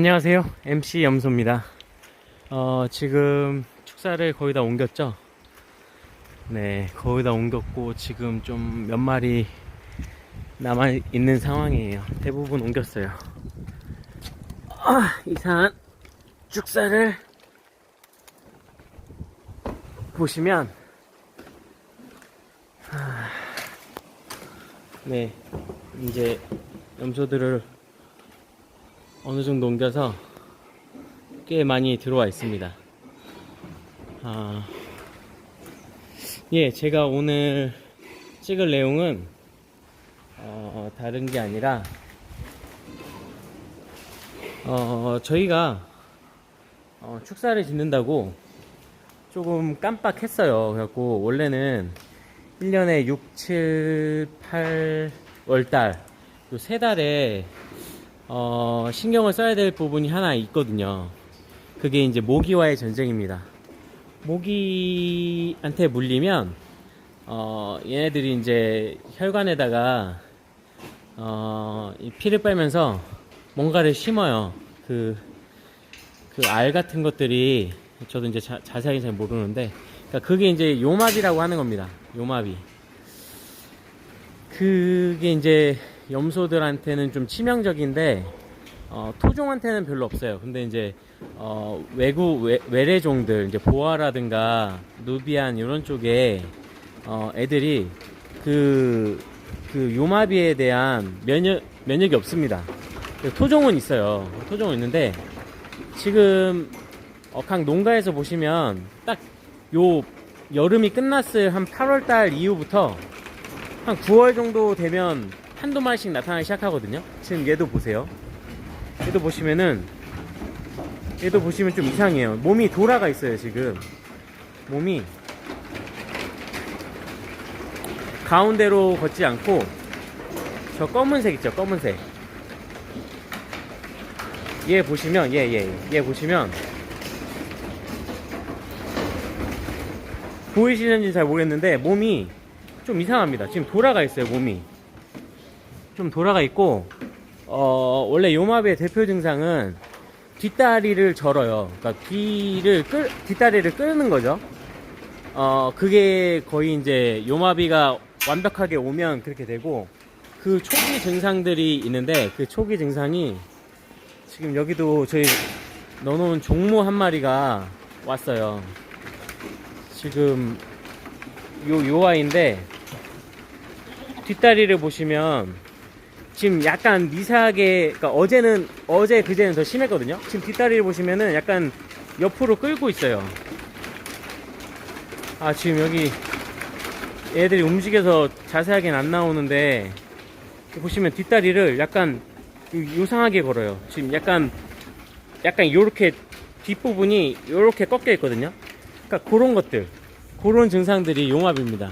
안녕하세요. MC 염소입니다. 어, 지금 축사를 거의 다 옮겼죠? 네, 거의 다 옮겼고, 지금 좀 몇 마리 남아 있는 상황이에요. 대부분 옮겼어요. 아, 이상한 축사를 보시면, 아, 네, 이제 염소들을 어느 정도 옮겨서 꽤 많이 들어와 있습니다. 아, 예, 제가 오늘 찍을 내용은 어, 다른 게 아니라 어, 저희가 어, 축사를 짓는다고 조금 깜빡했어요. 그래갖고 원래는 1년에 6, 7, 8 월 달 요 세 달에 어, 신경을 써야 될 부분이 하나 있거든요. 그게 이제 모기와의 전쟁입니다. 모기한테 물리면, 어, 얘네들이 이제 혈관에다가, 어, 이 피를 빨면서 뭔가를 심어요. 그, 그 알 같은 것들이, 저도 이제 자, 자세하게 잘 모르는데, 그러니까 그게 이제 요마비라고 하는 겁니다. 요마비. 그게 이제 염소들한테는 좀 치명적인데 어, 토종한테는 별로 없어요. 근데 이제 어, 외국 외, 외래종들 이제 보아라든가 누비안 이런 쪽에 어, 애들이 그, 그 요마비에 대한 면역 면역이 없습니다. 토종은 있어요. 토종은 있는데 지금 어, 각 농가에서 보시면 딱 요 여름이 끝났을 한 8월 달 이후부터 한 9월 정도 되면 한두 마리씩 나타나기 시작하거든요. 지금 얘도 보세요. 얘도 보시면은 얘도 보시면 좀 이상해요. 몸이 돌아가 있어요, 지금. 몸이 가운데로 걷지 않고 저 검은색 있죠, 검은색. 얘 보시면 얘 얘 얘 보시면 보이시는지 잘 모르겠는데 몸이 좀 이상합니다. 지금 돌아가 있어요, 몸이. 좀 돌아가 있고, 어, 원래 요마비의 대표 증상은 뒷다리를 절어요. 그러니까 뒤를 끌, 뒷다리를 끌는 거죠. 어, 그게 거의 이제 요마비가 완벽하게 오면 그렇게 되고, 그 초기 증상들이 있는데, 그 초기 증상이 지금 여기도 저희 넣어놓은 종모 한 마리가 왔어요. 지금 요, 요 아이인데, 뒷다리를 보시면 지금 약간 미세하게 그러니까 어제는 어제 그제는 더 심했거든요. 지금 뒷다리를 보시면은 약간 옆으로 끌고 있어요. 아 지금 여기 애들이 움직여서 자세하게는 안 나오는데 보시면 뒷다리를 약간 요- 요상하게 걸어요. 지금 약간 약간 요렇게 뒷부분이 요렇게 꺾여 있거든요. 그러니까 그런 것들 그런 증상들이 용합입니다.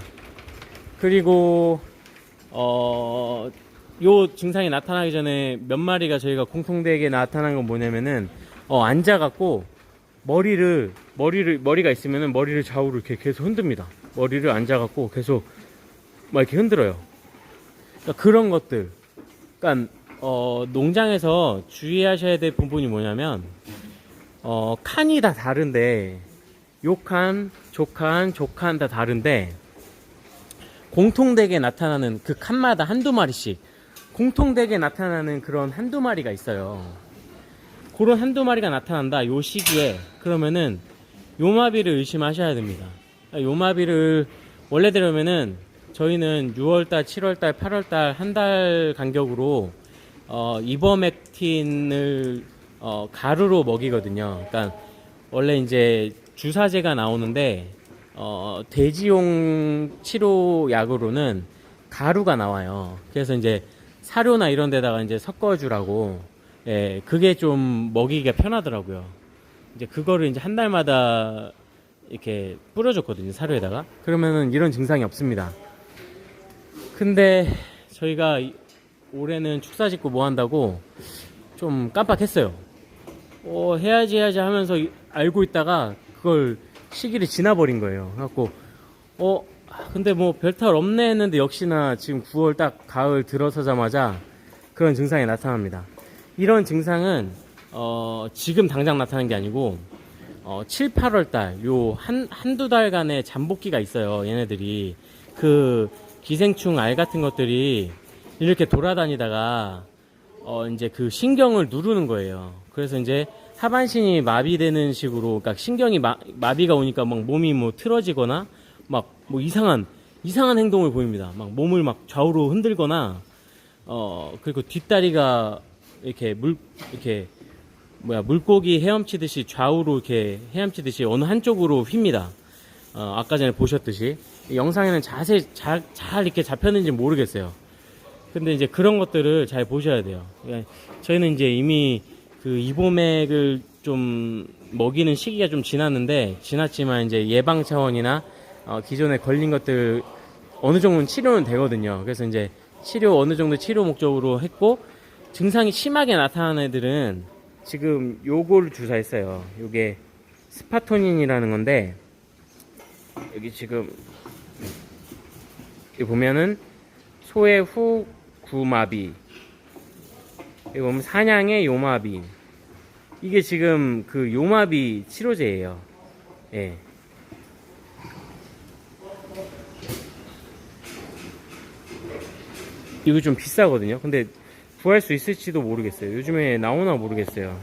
그리고 어, 요 증상이 나타나기 전에 몇 마리가 저희가 공통되게 나타난 건 뭐냐면은, 어, 앉아갖고, 머리를, 머리를, 머리가 있으면은 머리를 좌우로 이렇게 계속 흔듭니다. 머리를 앉아갖고 계속 막 이렇게 흔들어요. 그러니까 그런 것들. 그러니까, 어, 농장에서 주의하셔야 될 부분이 뭐냐면, 어, 칸이 다 다른데, 요 칸, 조 칸, 조 칸 다 다른데, 공통되게 나타나는 그 칸마다 한두 마리씩 공통되게 나타나는 그런 한두 마리가 있어요. 그런 한두 마리가 나타난다. 요 시기에 그러면은 요마비를 의심하셔야 됩니다. 요마비를 원래대로면은 저희는 6월달, 7월달, 8월달 한 달 간격으로 어, 이버맥틴을 어, 가루로 먹이거든요. 그러니까 원래 이제 주사제가 나오는데 어, 돼지용 치료 약으로는 가루가 나와요. 그래서 이제 사료나 이런 데다가 이제 섞어주라고, 예, 그게 좀 먹이기가 편하더라고요. 이제 그거를 이제 한 달마다 이렇게 뿌려줬거든요, 사료에다가. 그러면은 이런 증상이 없습니다. 근데 저희가 이- 올해는 축사 짓고 뭐 한다고 좀 깜빡했어요. 어, 해야지 해야지 하면서 이- 알고 있다가 그걸 시기를 지나버린 거예요. 그래갖고, 어, 근데 뭐 별탈 없네 했는데 역시나 지금 9월 딱 가을 들어서자마자 그런 증상이 나타납니다. 이런 증상은, 어, 지금 당장 나타나는 게 아니고 어, 7, 8월 달, 요 한, 한두 달간의 잠복기가 있어요, 얘네들이. 그 기생충 알 같은 것들이 이렇게 돌아다니다가 어, 이제 그 신경을 누르는 거예요. 그래서 이제 하반신이 마비되는 식으로, 그러니까 신경이 마, 마비가 오니까 막 몸이 뭐 틀어지거나 막 뭐 이상한, 이상한 행동을 보입니다. 막 몸을 막 좌우로 흔들거나, 어, 그리고 뒷다리가 이렇게 물, 이렇게 뭐야 물고기 헤엄치듯이 좌우로 이렇게 헤엄치듯이 어느 한쪽으로 휩니다. 어, 아까 전에 보셨듯이 이 영상에는 자세히 잘, 잘 이렇게 잡혔는지 모르겠어요. 근데 이제 그런 것들을 잘 보셔야 돼요. 그러니까 저희는 이제 이미 그 이보맥을 좀 먹이는 시기가 좀 지났는데 지났지만 이제 예방 차원이나 어, 기존에 걸린 것들 어느 정도는 치료는 되거든요. 그래서 이제 치료 어느 정도 치료 목적으로 했고 증상이 심하게 나타나는 애들은 지금 요거를 주사했어요. 요게 스파토닌이라는 건데 여기 지금 여기 보면은 소의 후 구마비 여기 보면 사냥의 요마비 이게 지금 그 요마비 치료제예요. 예. 이거 좀 비싸거든요. 근데 구할 수 있을지도 모르겠어요. 요즘에 나오나 모르겠어요.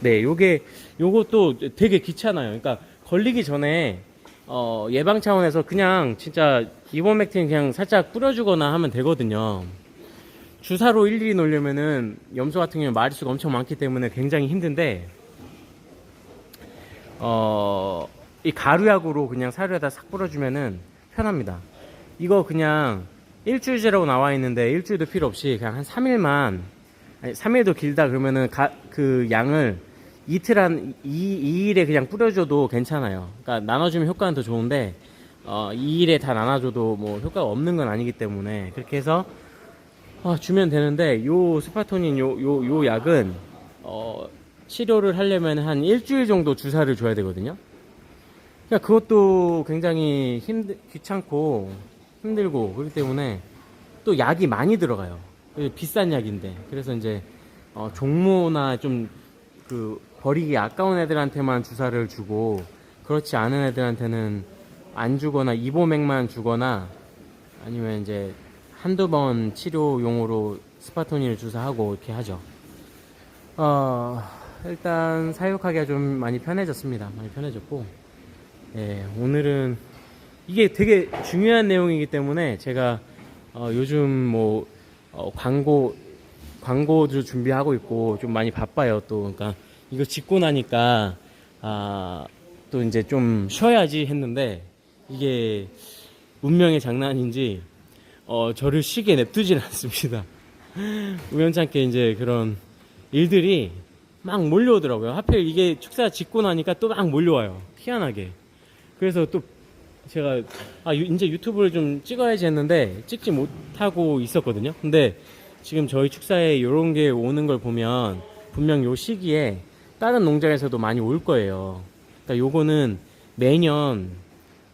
네, 요게 요것도 되게 귀찮아요. 그러니까 걸리기 전에 어, 예방 차원에서 그냥 진짜 이버맥틴 그냥 살짝 뿌려주거나 하면 되거든요. 주사로 일일이 놓으려면은 염소 같은 경우는 마리수가 엄청 많기 때문에 굉장히 힘든데 어, 이 가루약으로 그냥 사료에다 싹 뿌려주면은 편합니다. 이거 그냥 일주일째라고 나와 있는데 일주일도 필요 없이 그냥 한 3일만 아니 3일도 길다 그러면은 가, 그 양을 이틀 한 2, 2일에 그냥 뿌려줘도 괜찮아요. 그러니까 나눠주면 효과는 더 좋은데 어, 2일에 다 나눠줘도 뭐 효과가 없는 건 아니기 때문에 그렇게 해서 어, 주면 되는데 요 스파토닌 요, 요, 요 약은 어, 치료를 하려면 한 일주일 정도 주사를 줘야 되거든요. 그러니까 그것도 굉장히 힘 귀찮고 힘들고 그렇기 때문에 또 약이 많이 들어가요. 비싼 약인데 그래서 이제 어, 종모나 좀 그 버리기 아까운 애들한테만 주사를 주고 그렇지 않은 애들한테는 안 주거나 이보맥만 주거나 아니면 이제 한두 번 치료용으로 스파토닌을 주사하고 이렇게 하죠. 어, 일단 사육하기가 좀 많이 편해졌습니다. 많이 편해졌고, 예, 오늘은 이게 되게 중요한 내용이기 때문에 제가 어, 요즘 뭐 어, 광고 광고도 준비하고 있고 좀 많이 바빠요. 또 그러니까 이거 짓고 나니까 아, 또 이제 좀 쉬어야지 했는데 이게 운명의 장난인지 어, 저를 쉬게 냅두질 않습니다. 우연찮게 이제 그런 일들이 막 몰려오더라고요. 하필 이게 축사 짓고 나니까 또 막 몰려와요. 희한하게. 그래서 또 제가 아 유- 이제 유튜브를 좀 찍어야지 했는데 찍지 못하고 있었거든요. 근데 지금 저희 축사에 이런 게 오는 걸 보면 분명 요 시기에 다른 농장에서도 많이 올 거예요. 그러니까 요거는 매년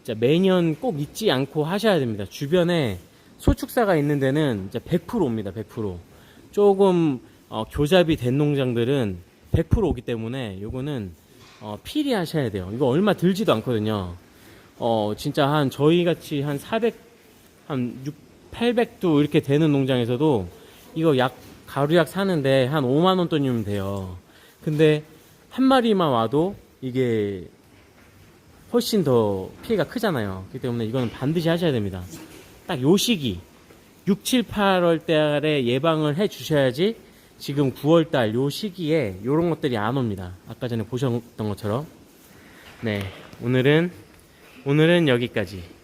진짜 매년 꼭 잊지 않고 하셔야 됩니다. 주변에 소축사가 있는 데는 진짜 100% 옵니다. 100%. 조금 어, 교잡이 된 농장들은 100% 오기 때문에 요거는 어, 필히 하셔야 돼요. 이거 얼마 들지도 않거든요. 어, 진짜 한 저희 같이 한 400, 한 6, 800도 이렇게 되는 농장에서도 이거 약, 가루약 사는데 한 5만원 돈이면 돼요. 근데 한 마리만 와도 이게 훨씬 더 피해가 크잖아요. 그렇기 때문에 이거는 반드시 하셔야 됩니다. 딱 요 시기 6, 7, 8월 달에 예방을 해 주셔야지 지금 9월 달 요 시기에 요런 것들이 안 옵니다. 아까 전에 보셨던 것처럼. 네. 오늘은 오늘은 여기까지.